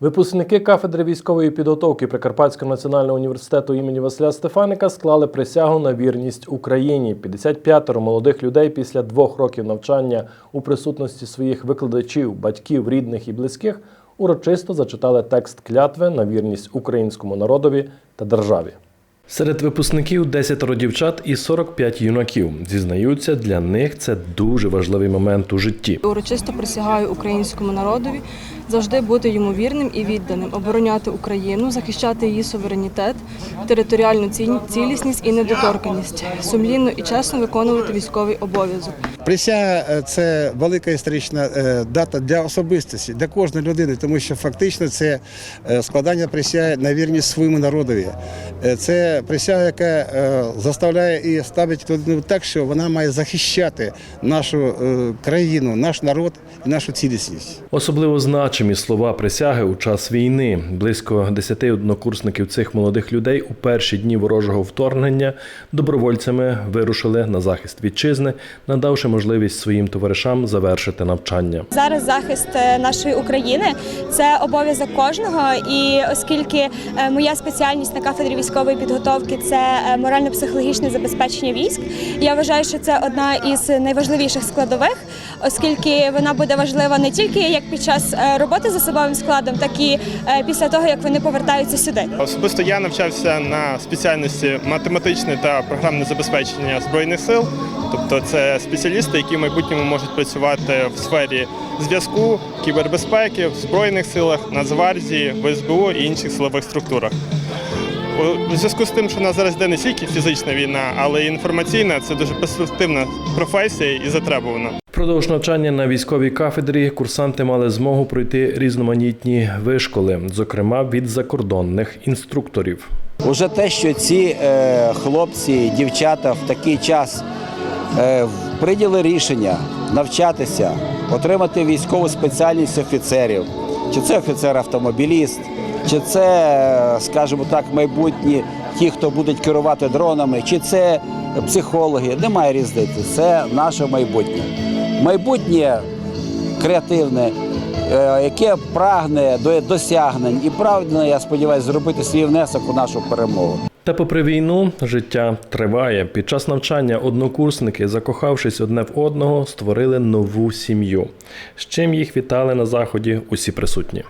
Випускники кафедри військової підготовки Прикарпатського національного університету імені Василя Стефаника склали присягу на вірність Україні. 55 молодих людей після двох років навчання у присутності своїх викладачів, батьків, рідних і близьких урочисто зачитали текст клятви на вірність українському народові та державі. Серед випускників 10 дівчат і 45 юнаків. Зізнаються, для них це дуже важливий момент у житті. Урочисто присягаю українському народові завжди бути йому вірним і відданим, обороняти Україну, захищати її суверенітет, територіальну ці- цілісність і недоторканність, сумлінно і чесно виконувати військовий обов'язок. Присяга е, це велика історична е, дата для особистості, для кожної людини, тому що фактично це е, складання присяги на вірність своєму народові. Це присяга, яка заставляє і ставить людину так, що вона має захищати нашу країну, наш народ і нашу цілісність. Особливо значимі слова присяги у час війни. Близько 10 однокурсників цих молодих людей у перші дні ворожого вторгнення добровольцями вирушили на захист вітчизни, надавши можливість своїм товаришам завершити навчання. Зараз захист е, нашої України це обов'язок кожного. І оскільки е, моя спеціальність на кафедрі військової підготовки це е, морально-психологічне забезпечення військ, я вважаю, що це одна із найважливіших складових, оскільки вона буде важлива не тільки як під час е, роботи з особовим складом, так і е, після того, як вони повертаються сюди. Особисто я навчався на спеціальності математичне та програмне забезпечення збройних сил. Тобто це спеціалісти, які в майбутньому можуть працювати в сфері зв'язку, кібербезпеки, в збройних силах, Нацгвардії, ВСБУ СБУ і інших силових структурах. У зв'язку з тим, що в нас зараз йде не тільки фізична війна, але й інформаційна, це дуже перспективна професія і затребувана. Впродовж навчання на військовій кафедрі курсанти мали змогу пройти різноманітні вишколи, зокрема від закордонних інструкторів. Уже те, що ці е, хлопці, дівчата в такий час е, прийняли рішення навчатися, отримати військову спеціальність офіцерів, чи це офіцер-автомобіліст, чи це, скажімо так, майбутні ті, хто будуть керувати дронами, чи це психологи, немає різниці. Це наше майбутнє. Майбутнє креативне, е, яке прагне до досягнень і прагне, я сподіваюся, зробити свій внесок у нашу перемогу. Та попри війну, життя триває. Під час навчання однокурсники, закохавшись одне в одного, створили нову сім'ю. З чим їх вітали на заході усі присутні.